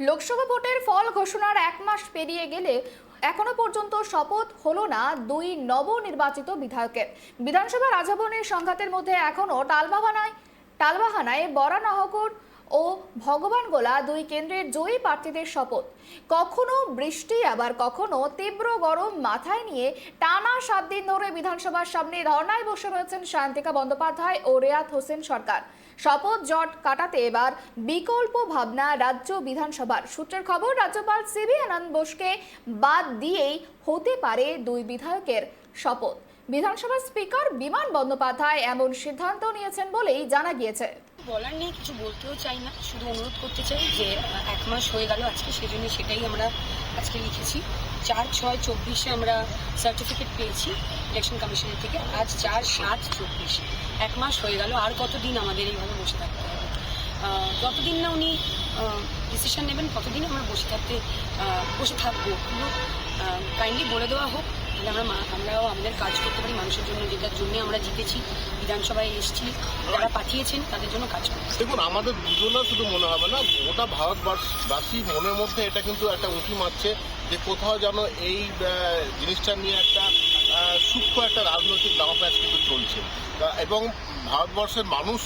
লোকসভা ভোটের ফল ঘোষণার এক মাস পেরিয়ে গেলে এখনও পর্যন্ত শপথ হলো না দুই নবনির্বাচিত বিধায়কের। বিধানসভা রাজভবনের সংঘাতের মধ্যে এখনও টালবাহানায় টালবাহানায় বরানহকুর ও ভগবান গোলা দুই কেন্দ্রের জয়ী প্রার্থীদের শপথ। কখনো বৃষ্টি, আবার কখনো তীব্র গরম মাথায় নিয়ে টানা সাত দিন ধরে বিধানসভার সামনে ধর্নায় বসে রয়েছেন শান্তিকা বন্দ্যোপাধ্যায় ও রেয়াত হোসেন সরকার। শপথ জট কাটাতে এবার বিকল্প ভাবনা রাজ্য বিধানসভার। সূত্রের খবর, রাজ্যপাল সিবি আনন্দ বোসকে বাদ দিয়েই হতে পারে দুই বিধায়কের শপথ। বিধানসভার স্পিকার বিমান বন্দ্যোপাধ্যায় এমন সিদ্ধান্ত নিয়েছেন বলেই জানা গিয়েছে। বলার নেই, কিছু বলতেও চাই না, শুধু অনুরোধ করতে চাই যে এক মাস হয়ে গেল আজকে সেজন্য সেটাই আমরা আজকে লিখেছি। চার ছয় চব্বিশে আমরা সার্টিফিকেট পেয়েছি ইলেকশন কমিশনের থেকে, আজ চার সাত চব্বিশ। এক মাস হয়ে গেল, আর কতদিন আমাদের এইভাবে বসে থাকতে হবে? যতদিন না উনি ডিসিশন নেবেন ততদিন আমরা বসে থাকতে বসে থাকব? কিন্তু কাইন্ডলি বলে দেওয়া হোক তাহলে আমরা আমরাও আমাদের কাজ করতে পারি, মানুষের জন্য যেটার জন্য আমরা জিতেছি, বিধানসভায় এসেছি, যারা পাঠিয়েছেন তাদের জন্য কাজ করছি। দেখুন, আমাদের দুজনের শুধু মনে হবে না, গোটা ভারতবাসী মনের মধ্যে এটা কিন্তু একটা উঁকি মারছে যে কোথাও যেন এই জিনিসটা নিয়ে একটা সূক্ষ্ম একটা রাজনৈতিক দামাপ্যাচ কিন্তু চলছে। এবং ভারতবর্ষের মানুষ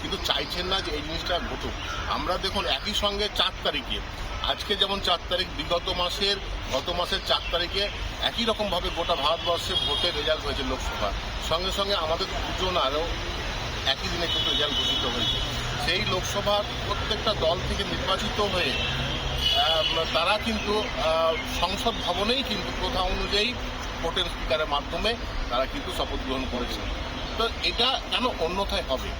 কিন্তু চাইছেন না যে এই জিনিসটা ঘটুক। আমরা দেখুন, একই সঙ্গে চার তারিখে আজকে যেমন চার তারিখ বিগত মাসের, গত মাসের চার তারিখে একই রকমভাবে গোটা ভারতবর্ষে ভোটের রেজাল্ট হয়েছে লোকসভা। সঙ্গে সঙ্গে আমাদের দুজন আরও একই দিনে কিন্তু রেজাল্ট ঘোষিত হয়েছে। সেই লোকসভার প্রত্যেকটা দল থেকে নির্বাচিত হয়ে তারা কিন্তু সংসদ ভবনেই কিন্তু প্রথা অনুযায়ী ভোটের স্পিকারের মাধ্যমে তারা কিন্তু শপথ গ্রহণ করেছে। তো এটা কেন অন্যথায় হবে?